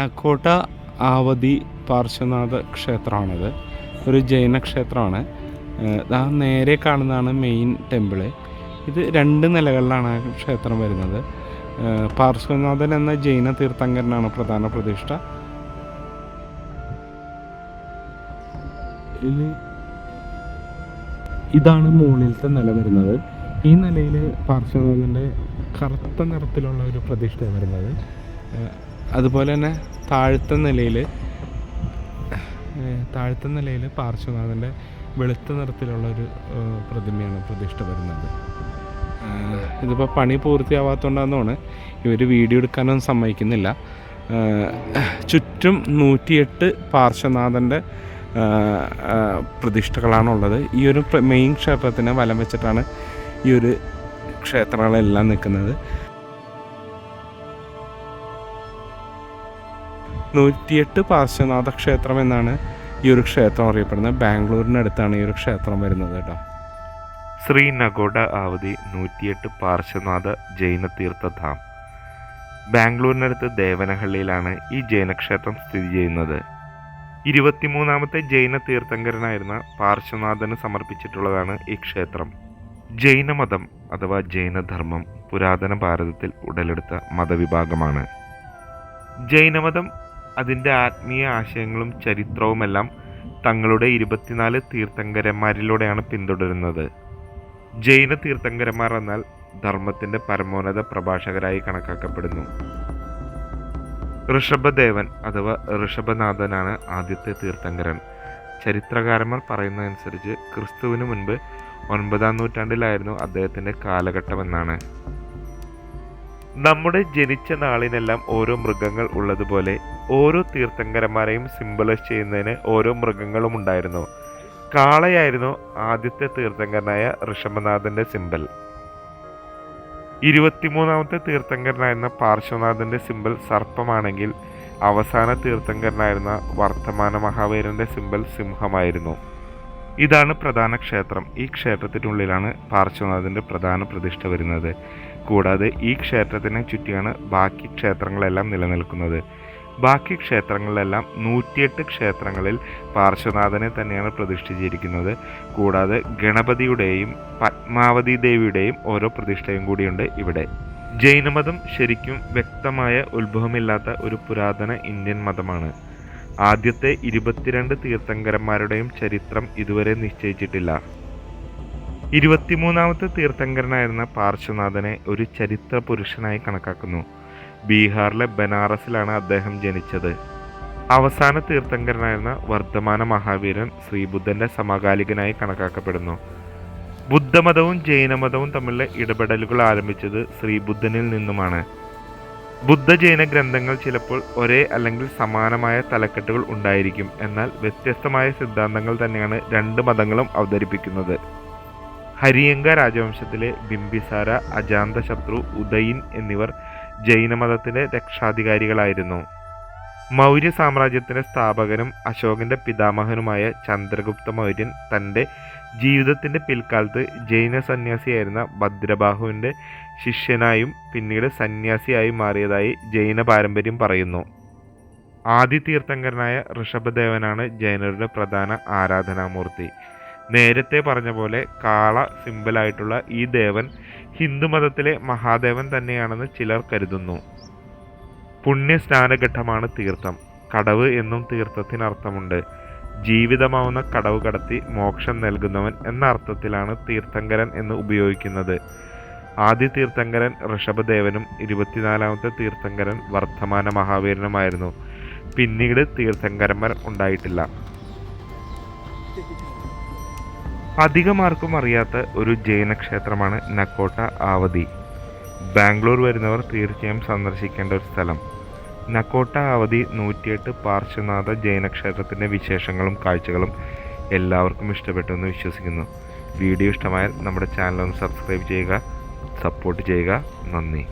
നക്കോട്ട ആവതി പാർശ്വനാഥ ക്ഷേത്രമാണിത്. ഒരു ജൈന ക്ഷേത്രമാണ്. ആ നേരെ കാണുന്നതാണ് മെയിൻ ടെമ്പിൾ ഇത് രണ്ട് നിലകളിലാണ് ക്ഷേത്രം വരുന്നത്. പാർശ്വനാഥൻ എന്ന ജൈന തീർത്ഥങ്കരനാണ് പ്രധാന പ്രതിഷ്ഠ. ഇതാണ് മുകളിലത്തെ നില വരുന്നത്. ഈ നിലയിൽ പാർശ്വനാഥന്റെ കറുത്ത നിറത്തിലുള്ള ഒരു പ്രതിഷ്ഠ വരുന്നത്. അതുപോലെ തന്നെ താഴത്തെ നിലയിൽ താഴത്തെ നിലയിൽ പാർശ്വനാഥന്റെ വെളുത്ത നിറത്തിലുള്ള ഒരു പ്രതിമയാണ് പ്രതിഷ്ഠ വരുന്നത്. ഇതിപ്പോൾ പണി പൂർത്തിയാവാത്തതുകൊണ്ടാണെന്നാണ് ഇവർ വീഡിയോ എടുക്കാനൊന്നും സമ്മതിക്കുന്നില്ല. ചുറ്റും നൂറ്റിയെട്ട് പാർശ്വനാഥന്റെ പ്രതിഷ്ഠകളാണുള്ളത്. ഈ ഒരു മെയിൻ ക്ഷേത്രത്തിനെ വലം വെച്ചിട്ടാണ് ഈ ഒരു ക്ഷേത്രങ്ങളെല്ലാം നിൽക്കുന്നത്. നൂറ്റിയെട്ട് പാർശ്വനാഥ ക്ഷേത്രം എന്നാണ് ഈ ഒരു ക്ഷേത്രം അറിയപ്പെടുന്നത്. ബാംഗ്ലൂരിനടുത്താണ് ഈ ഒരു ക്ഷേത്രം വരുന്നത് കേട്ടോ. ശ്രീ നഗോഡ ആവതി നൂറ്റിയെട്ട് പാർശ്വനാഥ ജൈന തീർത്ഥധാം ബാംഗ്ലൂരിനടുത്ത് ദേവനഹള്ളിയിലാണ് ഈ ജൈനക്ഷേത്രം സ്ഥിതി ചെയ്യുന്നത്. ഇരുപത്തിമൂന്നാമത്തെ ജൈന തീർത്ഥങ്കരനായിരുന്ന പാർശ്വനാഥന് സമർപ്പിച്ചിട്ടുള്ളതാണ് ഈ ക്ഷേത്രം. ജൈനമതം അഥവാ ജൈനധർമ്മം പുരാതന ഭാരതത്തിൽ ഉടലെടുത്ത മതവിഭാഗമാണ്. ജൈനമതം അതിന്റെ ആത്മീയ ആശയങ്ങളും ചരിത്രവുമെല്ലാം തങ്ങളുടെ ഇരുപത്തിനാല് തീർത്ഥങ്കരന്മാരിലൂടെയാണ് പിന്തുടരുന്നത്. ജൈന തീർത്ഥങ്കരന്മാർ എന്നാൽ ധർമ്മത്തിന്റെ പരമോന്നത പ്രഭാഷകരായി കണക്കാക്കപ്പെടുന്നു. ഋഷഭദേവൻ അഥവാ ഋഷഭനാഥനാണ് ആദ്യത്തെ തീർത്ഥങ്കരൻ. ചരിത്രകാരന്മാർ പറയുന്നതനുസരിച്ച് ക്രിസ്തുവിന് മുൻപ് ഒൻപതാം നൂറ്റാണ്ടിലായിരുന്നു അദ്ദേഹത്തിന്റെ കാലഘട്ടമെന്നാണ്. നമ്മുടെ ജനിച്ച നാളിനെല്ലാം ഓരോ മൃഗങ്ങൾ ഉള്ളതുപോലെ ഓരോ തീർത്ഥങ്കരന്മാരെയും സിംബലൈസ് ചെയ്യുന്നതിന് ഓരോ മൃഗങ്ങളും ഉണ്ടായിരുന്നു. കാളയായിരുന്നു ആദ്യത്തെ തീർത്ഥങ്കരനായ ഋഷഭനാഥന്റെ സിംബൽ ഇരുപത്തിമൂന്നാമത്തെ തീർത്ഥങ്കരനായിരുന്ന പാർശ്വനാഥന്റെ സിംബൽ സർപ്പമാണെങ്കിൽ അവസാന തീർത്ഥങ്കരനായിരുന്ന വർത്തമാന മഹാവീരന്റെ സിംബൽ സിംഹമായിരുന്നു. ഇതാണ് പ്രധാന ക്ഷേത്രം. ഈ ക്ഷേത്രത്തിനുള്ളിലാണ് പാർശ്വനാഥന്റെ പ്രധാന പ്രതിഷ്ഠ വരുന്നത്. കൂടാതെ ഈ ക്ഷേത്രത്തിനെ ചുറ്റിയാണ് ബാക്കി ക്ഷേത്രങ്ങളെല്ലാം നിലനിൽക്കുന്നത്. ബാക്കി ക്ഷേത്രങ്ങളിലെല്ലാം നൂറ്റിയെട്ട് ക്ഷേത്രങ്ങളിൽ പാർശ്വനാഥനെ തന്നെയാണ് പ്രതിഷ്ഠിച്ചിരിക്കുന്നത്. കൂടാതെ ഗണപതിയുടെയും പത്മാവതി ദേവിയുടെയും ഓരോ പ്രതിഷ്ഠയും കൂടിയുണ്ട് ഇവിടെ. ജൈനമതം ശരിക്കും വ്യക്തമായ ഉത്ഭവമില്ലാത്ത ഒരു പുരാതന ഇന്ത്യൻ മതമാണ്. ആദ്യത്തെ ഇരുപത്തിരണ്ട് തീർത്ഥങ്കരന്മാരുടെയും ചരിത്രം ഇതുവരെ നിശ്ചയിച്ചിട്ടില്ല. ഇരുപത്തിമൂന്നാമത്തെ തീർത്ഥങ്കരനായിരുന്ന പാർശ്വനാഥനെ ഒരു ചരിത്ര പുരുഷനായി കണക്കാക്കുന്നു. ബീഹാറിലെ ബനാറസിലാണ് അദ്ദേഹം ജനിച്ചത്. അവസാന തീർത്ഥങ്കരനായിരുന്ന വർദ്ധമാന മഹാവീരൻ ശ്രീബുദ്ധന്റെ സമകാലികനായി കണക്കാക്കപ്പെടുന്നു. ബുദ്ധമതവും ജൈനമതവും തമ്മിലുള്ള ഇടപെടലുകൾ ആരംഭിച്ചത് ശ്രീബുദ്ധനിൽ നിന്നുമാണ്. ബുദ്ധ ജൈന ഗ്രന്ഥങ്ങൾ ചിലപ്പോൾ ഒരേ അല്ലെങ്കിൽ സമാനമായ തലക്കെട്ടുകൾ ഉണ്ടായിരിക്കും. എന്നാൽ വ്യത്യസ്തമായ സിദ്ധാന്തങ്ങൾ തന്നെയാണ് രണ്ട് മതങ്ങളും അവതരിപ്പിക്കുന്നത്. ഹരിയങ്ക രാജവംശത്തിലെ ബിംബിസാര അജാന്തശത്രു ഉദയിൻ എന്നിവർ ജൈനമതത്തിലെ രക്ഷാധികാരികളായിരുന്നു. മൗര്യ സാമ്രാജ്യത്തിന്റെ സ്ഥാപകനും അശോകന്റെ പിതാമഹനുമായ ചന്ദ്രഗുപ്ത മൗര്യൻ തന്റെ ജീവിതത്തിന്റെ പിൽക്കാലത്ത് ജൈന സന്യാസിയായിരുന്ന ഭദ്രബാഹുവിന്റെ ശിഷ്യനായും പിന്നീട് സന്യാസിയായും മാറിയതായി ജൈന പാരമ്പര്യം പറയുന്നു. ആദി തീർത്ഥങ്കരനായ ഋഷഭദേവനാണ് ജൈനരുടെ പ്രധാന ആരാധനാമൂർത്തി. നേരത്തെ പറഞ്ഞ പോലെ കാള സിമ്പിളായിട്ടുള്ള ഈ ദേവൻ ഹിന്ദുമതത്തിലെ മഹാദേവൻ തന്നെയാണെന്ന് ചിലർ കരുതുന്നു. പുണ്യ സ്നാനഘട്ടമാണ് തീർത്ഥം. കടവ് എന്നും തീർത്ഥത്തിനർത്ഥമുണ്ട്. ജീവിതമാവുന്ന കടവ് കടത്തി മോക്ഷം നൽകുന്നവൻ എന്ന അർത്ഥത്തിലാണ് തീർത്ഥങ്കരൻ എന്ന് ഉപയോഗിക്കുന്നത്. ആദ്യ തീർത്ഥങ്കരൻ ഋഷഭദേവനും ഇരുപത്തിനാലാമത്തെ തീർത്ഥങ്കരൻ വർദ്ധമാന മഹാവീരനുമായിരുന്നു. പിന്നീട് തീർത്ഥങ്കരന്മാർ ഉണ്ടായിട്ടില്ല. അധികമാർക്കും അറിയാത്ത ഒരു ജൈന ക്ഷേത്രമാണ് നക്കോട്ട ആവതി. ബാംഗ്ലൂർ വരുന്നവർ തീർച്ചയായും സന്ദർശിക്കേണ്ട ഒരു സ്ഥലം. നക്കോട്ട ആവതി നൂറ്റിയെട്ട് പാർശ്വനാഥ ജൈനക്ഷേത്രത്തിന്റെ വിശേഷങ്ങളും കാഴ്ചകളും എല്ലാവർക്കും ഇഷ്ടപ്പെട്ടു എന്ന് വിശ്വസിക്കുന്നു. വീഡിയോ ഇഷ്ടമായാൽ നമ്മുടെ ചാനൽ ഒന്ന് സബ്സ്ക്രൈബ് ചെയ്യുക സപ്പോർട്ട് ചെയ്യുക. നന്ദി.